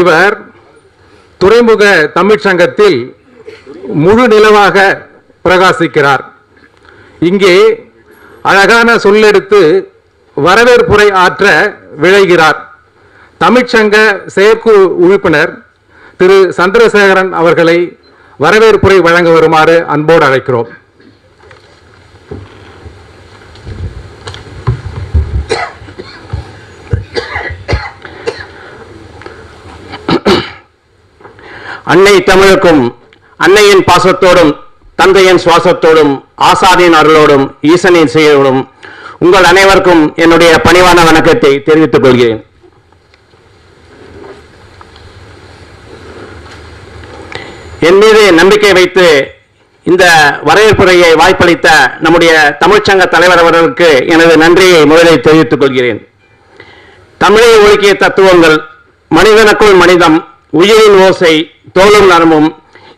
இவர் துறைமுக தமிழ்ச் சங்கத்தில் முழு நிலவாக பிரகாசிக்கிறார். இங்கே அழகான சொல்லெடுத்து வரவேற்புரை ஆற்ற விளைகிறார் தமிழ்ச்சங்க செயற்குழு உறுப்பினர் திரு சந்திரசேகரன் அவர்களை வரவேற்புரை வழங்க வருமாறு அன்போடு அழைக்கிறோம். அன்னை தமிழுக்கும் அன்னையின் பாசத்தோடும் தந்தையின் சுவாசத்தோடும் ஆசாரியின் அருளோடும் ஈசனின் செயலோடும் உங்கள் அனைவருக்கும் என்னுடைய பணிவான வணக்கத்தை தெரிவித்துக் கொள்கிறேன். என் மீது நம்பிக்கை வைத்து இந்த வரவேற்புரையை வாய்ப்பளித்த நம்முடைய தமிழ்ச்சங்க தலைவர் அவர்களுக்கு எனது நன்றியை முதலில் தெரிவித்துக் கொள்கிறேன். தமிழை ஒழுக்கிய தத்துவங்கள் மனிதனுக்குள் மனிதம் உயிரின் ஓசை தோளும் நரமும்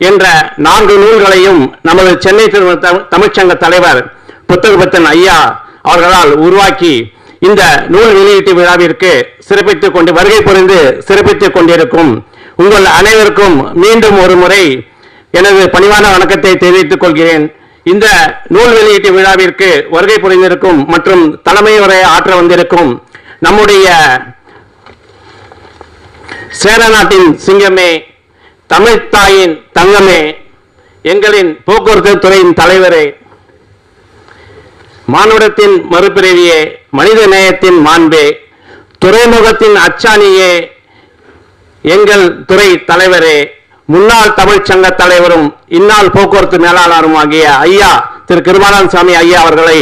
என்ற நான்கு நூல்களையும் நமது சென்னை திரு- தமிழ்ச்சங்க தலைவர் புத்தகபத்தன் ஐயா அவர்களால் உருவாக்கி இந்த நூல் வெளியீட்டு விழாவிற்கு சிறப்பித்துக் கொண்டு வருகை புரிந்து சிறப்பித்துக் கொண்டிருக்கும் உங்கள் அனைவருக்கும் மீண்டும் ஒரு முறை எனது பணிவான வணக்கத்தை தெரிவித்துக் கொள்கிறேன். இந்த நூல் வெளியீட்டு விழாவிற்கு வருகை புரிந்திருக்கும் மற்றும் தலைமை உரை ஆற்ற வந்திருக்கும் நம்முடைய சேர நாட்டின் சிங்கமே தமிழ்த்தாயின் தங்கமே எங்களின் போக்குவரத்து துறையின் தலைவரே. மானுடத்தின் மறுபிறவியே மனித நேயத்தின் மாண்பே. துறைமுகத்தின் அச்சாணியே எங்கள் துறை தலைவரே. முன்னாள் தமிழ்ச்சங்க தலைவரும் இந்நாள் போக்குவரத்து மேலாளரும் ஆகிய ஐயா திரு கிருபானந்த சாமி ஐயா அவர்களை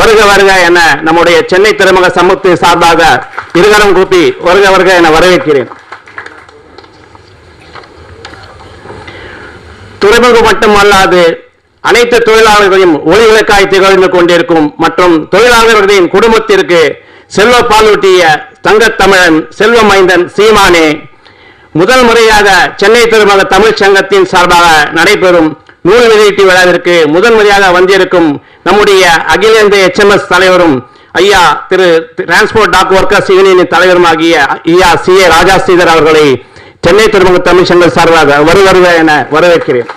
வருக வருக என நம்முடைய சென்னை துறைமுக சமூகத்தை சார்பாக இருகரம் கூப்பி வருக வருக என வரவேற்கிறேன். துறைமுகம் மட்டுமல்லாது அனைத்து தொழிலாளர்களையும் ஒளிவிளக்காய் திகழ்ந்து கொண்டிருக்கும் மற்றும் தொழிலாளர்களின் குடும்பத்திற்கு செல்வ பாலூட்டிய தங்கத்தமிழன் செல்வம் செல்வ மைந்தன் சீமானே முதல் முறையாக சென்னை துறைமுக தமிழ் சங்கத்தின் சார்பாக நடைபெறும் நூல் வெளியீட்டு விழாவிற்கு முதன்முறையாக வந்திருக்கும் நம்முடைய அகில இந்திய எச்எம்எஸ் தலைவரும் ஐயா திரு டிரான்ஸ்போர்ட் டாக் ஒர்க்கர்ஸ் யூனியனின் தலைவருமாகிய ஐயா சி ஏ ராஜா ஸ்ரீதர் அவர்களை சென்னை துறைமுக தமிழ் சங்க சார்பாக வருவருக என வரவேற்கிறேன்.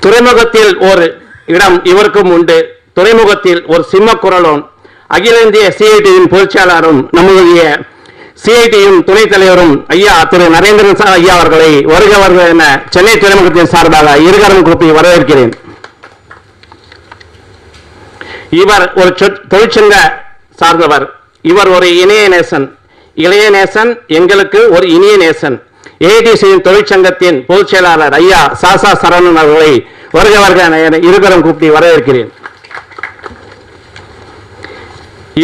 துறைமுகத்தில் ஒரு இடம் இவருக்கும் உண்டு. துறைமுகத்தில் ஒரு சிம்ம குரலும் அகில இந்திய சிஐடியின் பொதுச்செயலாளரும் நம்முடைய சிஐடியின் துணைத் தலைவரும் ஐயா திரு நரேந்திரன் சார் ஐயா அவர்களை வருக வருக என சென்னை துறைமுகத்தின் சார்பாக இருகரம் கூப்பி வரவேற்கிறேன். இவர் ஒரு தொழிற்சங்க சார்ந்தவர். இவர் ஒரு இணைய நேசன். இளைய நேசன் எங்களுக்கு ஒரு இனிய நேசன். ஏடிசியின் தொழிற்சங்கத்தின் பொதுச் செயலாளர் ஐயா சாசா சரவணன் அவர்களை வருக வருக இருகரம் கூப்பி வரவேற்கிறேன்.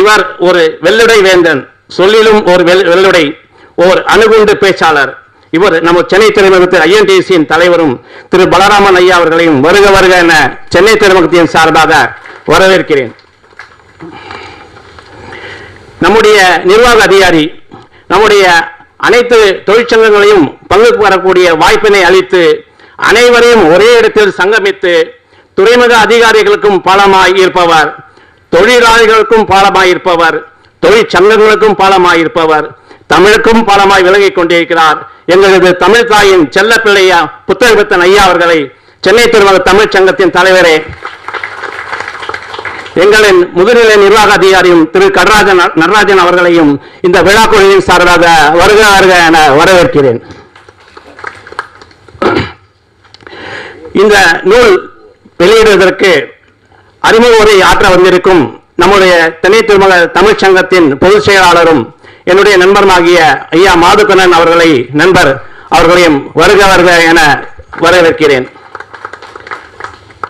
இவர் ஒரு வெள்ளுடை வேந்தன் சொல்லிலும் ஒரு வெள்ளுடை ஓர் அணுகுண்டு பேச்சாளர். இவர் நம்ம சென்னை துறைமுகத்தில் ஐஎன்டிசியின் தலைவரும் திரு பலராமன் ஐயா அவர்களையும் வருக வருக என சென்னை துறைமுகத்தின் சார்பாக வரவேற்கிறேன். நம்முடைய நிர்வாக அதிகாரி நம்முடைய அனைத்து தொழிற்சங்கங்களையும் பங்கு பெறக்கூடிய வாய்ப்பினை அளித்து அனைவரையும் ஒரே இடத்தில் சங்கமித்து துறைமுக அதிகாரிகளுக்கும் பாலமாய் இருப்பவர் தொழிலாளர்களுக்கும் பாலமாய் இருப்பவர் தொழிற்சங்கங்களுக்கும் பாலமாய் இருப்பவர் தமிழுக்கும் பாலமாய் விளங்கிக் கொண்டிருக்கிறார் எங்களது தமிழ் தாயின் செல்ல பிள்ளையா புத்தகத்தன் ஐயா அவர்களை சென்னை திருமண தமிழ்ச் சங்கத்தின் தலைவரே எங்களின் முதுநிலை நிர்வாக அதிகாரியும் திரு கடராஜன் நடராஜன் அவர்களையும் இந்த விழா குழுவின் சார்பாக வருக வருக என வரவேற்கிறேன். இந்த நூல் வெளியிடுவதற்கு அறிமுக உரை ஆற்ற வந்திருக்கும் நம்முடைய தென்னை திருமக தமிழ்ச் சங்கத்தின் பொதுச் செயலாளரும் என்னுடைய நண்பருமாகிய ஐயா மாதுக்கண்ணன் அவர்களை நண்பர் அவர்களையும் வருக வருக என வரவேற்கிறேன்.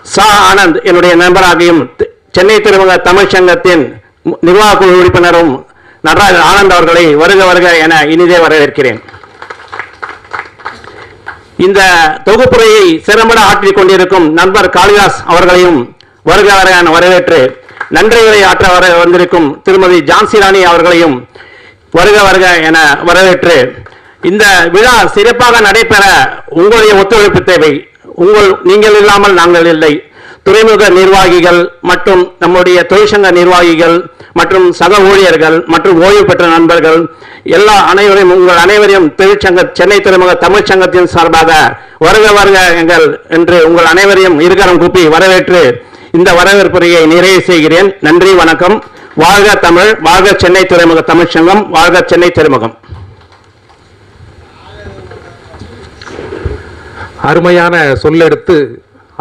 சா ஆனந்த் என்னுடைய நண்பராகியும் சென்னை துறைமுக தமிழ் சங்கத்தின் நிர்வாக குழு உறுப்பினரும் நடராஜ ஆனந்த் அவர்களை வருக வருக என இனிதே வரவேற்கிறேன். இந்த தொகுப்புரையை சிறம்பட ஆற்றிக் கொண்டிருக்கும் நண்பர் காளிதாஸ் அவர்களையும் வருக வருக என வரவேற்று நன்றிகளை ஆற்ற வர வந்திருக்கும் திருமதி ஜான்சி ராணி அவர்களையும் வருக வருக என வரவேற்று இந்த விழா சிறப்பாக நடைபெற உங்களுடைய ஒத்துழைப்பு தேவை. உங்கள் நீங்கள் இல்லாமல் நாங்கள் இல்லை. துறைமுக நிர்வாகிகள் மற்றும் நம்முடைய தொழிற்சங்க நிர்வாகிகள் மற்றும் சக ஊழியர்கள் மற்றும் ஓய்வு பெற்ற நண்பர்கள் எல்லா அனைவரையும் உங்கள் அனைவரையும் தொழிற்சங்க சென்னை துறைமுக தமிழ்ச்சங்கத்தின் சார்பாக வருக வருக எங்கள் என்று உங்கள் அனைவரையும் இருகரம் கூப்பி வரவேற்று இந்த வரவேற்புரையை நிறைவு செய்கிறேன். நன்றி வணக்கம். வாழ்க தமிழ் வாழ்க சென்னை துறைமுக தமிழ்ச்சங்கம் வாழ்க சென்னை துறைமுகம். அருமையான சொல்லெடுத்து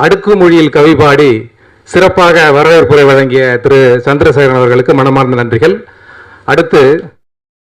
அடுக்கு மொழியில் கவி பாடி சிறப்பாக வரவேற்புரை வழங்கிய திரு சந்திரசேகரன் அவர்களுக்கு மனமார்ந்த நன்றிகள். அடுத்து